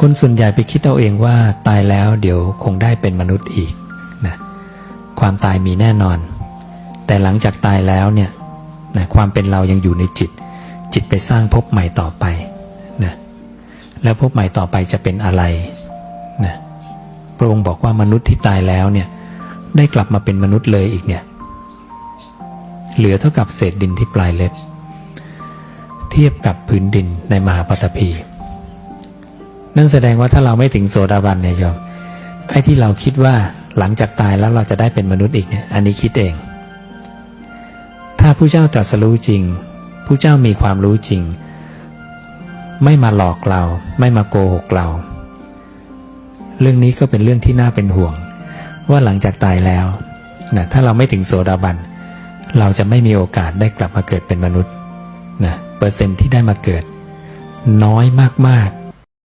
คนส่วนใหญ่ไปคิดเอาเองว่าตายแล้วเดี๋ยวคงได้เป็นมนุษย์อีกนะความตายมีแน่นอน แต่หลังจากตายแล้วเนี่ยนะความเป็นเรายังอยู่ในจิต จิตไปสร้างภพใหม่ต่อไปนะแล้วภพใหม่ต่อไปจะเป็นอะไรนะพระองค์บอกว่ามนุษย์ที่ตายแล้วเนี่ยได้กลับมาเป็นมนุษย์เลยอีกเนี่ยเหลือเท่ากับเศษดินที่ปลายเล็บ เทียบกับพื้นดินในมหาปฐพี นั่นแสดงว่าถ้าเราไม่ถึงโสดาบันเนี่ยโยมไอ้ที่เราคิดว่าหลังจากตายแล้วเราจะได้เป็นมนุษย์อีกเนี่ยอันนี้คิดเอง ถ้าผู้เจ้าตรัสรู้จริงผู้เจ้ามีความรู้จริง ไม่มาหลอกเรา ไม่มาโกหกเรา เรื่องนี้ก็เป็นเรื่องที่น่าเป็นห่วง ว่าหลังจากตายแล้วนะถ้าเราไม่ถึงโสดาบัน เราจะไม่มีโอกาสได้กลับมาเกิดเป็นมนุษย์นะเปอร์เซ็นต์ที่ได้มาเกิด น้อยมากๆ